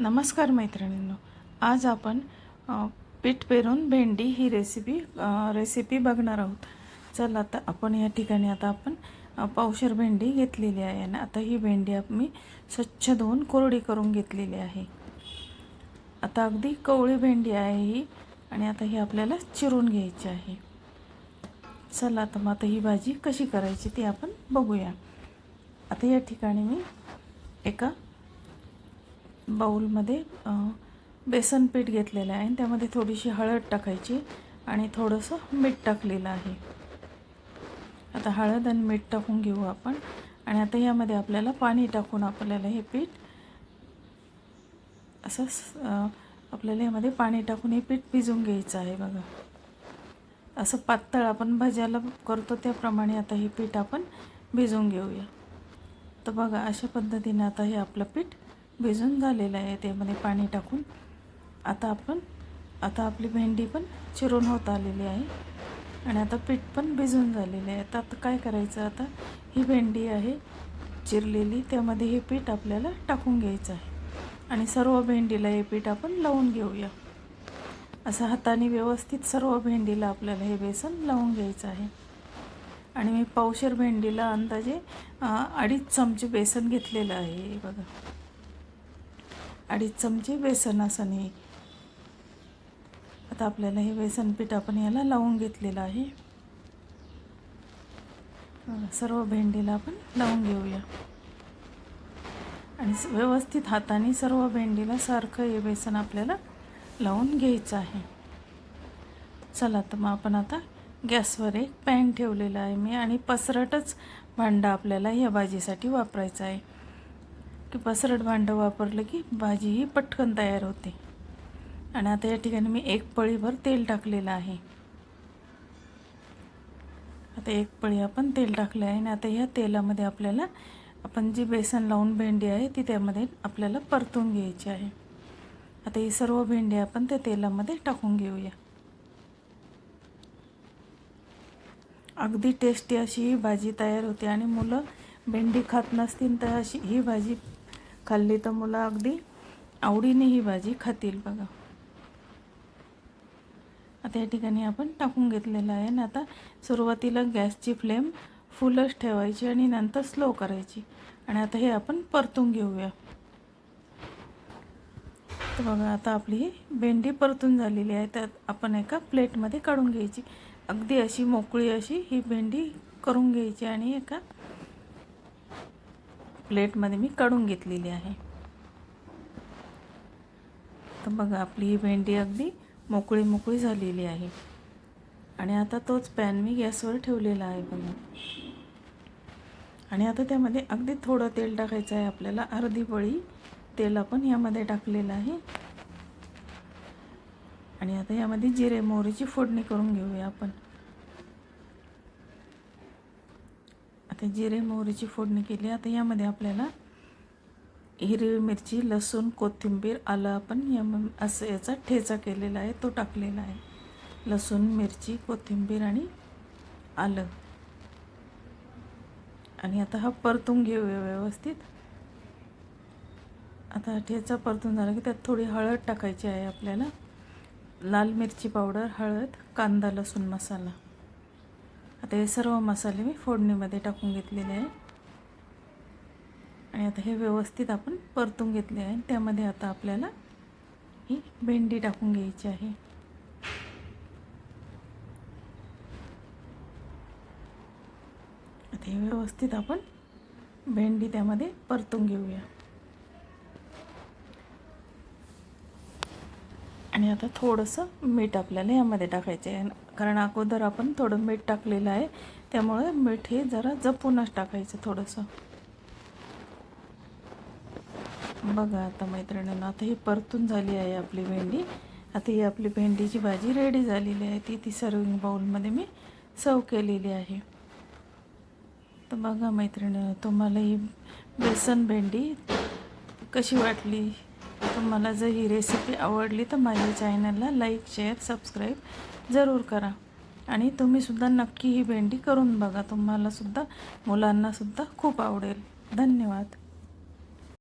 नमस्कार मैत्रिणींनो. आज आपण पीठ पेरून भेंडी ही रेसिपी रेसिपी बघणार आहोत. चल आता आपण या ठिकाणी आता आपण पावशर भेंडी घेतलेली आहे आणि आता ही भेंडी मी स्वच्छ धुवून कोरडी करून घेतलेली आहे. आता अगदी कवळी भेंडी आहे ही आणि आता ही आपल्याला चिरून घ्यायची आहे. चला आता मग आता ही भाजी कशी करायची ती आपण बघूया. आता या ठिकाणी मी एका बाऊलमध्ये बेसन पीठ घेतलेलं आहे. आणि त्यामध्ये थोडीशी हळद टाकायची आणि थोडंसं मीठ टाकलेलं आहे. आता हळद आणि मीठ टाकून घेऊ आपण. आणि आता यामध्ये आपल्याला पाणी टाकून आपल्याला हे पीठ असं आपल्याला यामध्ये पाणी टाकून हे पीठ भिजून घ्यायचं आहे बघा. असं पातळ आपण भज्याला करतो त्याप्रमाणे आता हे पीठ आपण भिजवून घेऊया. तर बघा अशा पद्धतीने आता हे आपलं पीठ भिजून झालेलं आहे त्यामध्ये पाणी टाकून. आता आपण आता आपली भेंडी पण चिरून होत आलेली आहे. आणि आता पीठ पण भिजून झालेले आहे. तर आता काय करायचं आता? ही भेंडी आहे चिरलेली त्यामध्ये हे पीठ आपल्याला टाकून घ्यायचं आहे. आणि सर्व भेंडीला हे पीठ आपण लावून घेऊया. असं हाताने व्यवस्थित सर्व भेंडीला आपल्याला हे बेसन लावून घ्यायचं आहे. आणि मी पावशेर भेंडीला अंदाजे अडीच चमचे बेसन घेतलेलं आहे. हे बघा. अडीच चमचे बेसन असं नाही आता आपल्याला हे बेसन पीठ आपण याला लावून घेतलेलं आहे. सर्व भेंडीला आपण लावून घेऊया. आणि व्यवस्थित हाताने सर्व भेंडीला सारखं हे बेसन आपल्याला लावून घ्यायचं आहे. चला तर मग आपण आता गॅसवर एक पॅन ठेवलेला आहे मी आणि पसरटच भांडं आपल्याला या भाजीसाठी वापरायचं आहे. की पसरट भांडं वापरलं की भाजी ही पटकन तयार होते. आणि आता या ठिकाणी मी एक पळीभर तेल टाकलेलं आहे. आता एक पळी आपण तेल टाकलं आहे आणि आता ह्या तेलामध्ये आपल्याला आपण जी बेसन लावून भेंडी आहे ती त्यामध्ये आपल्याला परतून घ्यायची आहे. आता ही सर्व भेंडी आपण त्या तेलामध्ये टाकून घेऊया. अगदी टेस्टी अशी ही भाजी तयार होते आणि मुलं भेंडी खात नसतील तर अशी ही भाजी खाल्ली तर मुलं अगदी आवडीने ही भाजी खातील बघा. आता या ठिकाणी आपण टाकून घेतलेलं आहे आणि आता सुरुवातीला गॅसची फ्लेम फुलच ठेवायची आणि नंतर स्लो करायची. आणि आता हे आपण परतून घेऊया. तर बघा आता आपली ही भेंडी परतून झालेली आहे. त्यात आपण एका प्लेटमध्ये काढून घ्यायची. अगदी अशी मोकळी अशी ही भेंडी करून घ्यायची आणि एका प्लेटमध्ये मी काढून घेतलेली आहे. तर बघा आपली ही भेंडी अगदी मोकळी मोकळी झालेली आहे. आणि आता तोच पॅन मी गॅसवर ठेवलेला आहे बघा. आणि आता त्यामध्ये अगदी थोडं तेल टाकायचं आहे. आपल्याला अर्धी पळी तेल आपण यामध्ये टाकलेलं आहे. आणि आता यामध्ये जिरे मोहरीची फोडणी करून घेऊया आपण. आता जिरे मोहरीची फोडणी केली. आता यामध्ये आपल्याला हिरवी मिरची लसूण कोथिंबीर आलं आपण या असं याचा ठेचा केलेला आहे. तो टाकलेला आहे. लसूण मिरची कोथिंबीर आणि आलं. आणि आता हा परतून घेऊया व्यवस्थित. आता ठेचा परतून झाला की त्यात थोडी हळद टाकायची आहे आपल्याला. लाल मिरची पावडर हळद कांदा लसूण मसाला. आता हे सर्व मसाले मी फोडणीमध्ये टाकून घेतलेले आहे. आणि आता हे व्यवस्थित आपण परतून घेतले आहे. त्यामध्ये आता आपल्याला ही भेंडी टाकून घ्यायची आहे. आता हे व्यवस्थित आपण भेंडी त्यामध्ये परतून घेऊया. आणि आता थोडंसं मीठ आपल्याला यामध्ये टाकायचं आहे. कारण अगोदर आपण थोडं मीठ टाकलेलं आहे. त्यामुळे मीठ हे जरा जपूनच टाकायचं थोडंसं. बघा आता मैत्रिणींना आता ही परतून झाली आहे आपली भेंडी. आता ही आपली भेंडीची भाजी रेडी झालेली आहे. ती ती सर्विंग बाऊलमध्ये मी सर्व केलेली आहे. तर बघा मैत्रिणी तुम्हाला ही बेसन भेंडी कशी वाटली? तुम्हाला जर ही रेसिपी आवडली तर माझ्या चॅनलला लाईक शेअर सबस्क्राईब जरूर करा. आणि तुम्हीसुद्धा नक्की ही भेंडी करून बघा. तुम्हालासुद्धा मुलांनासुद्धा खूप आवडेल. धन्यवाद.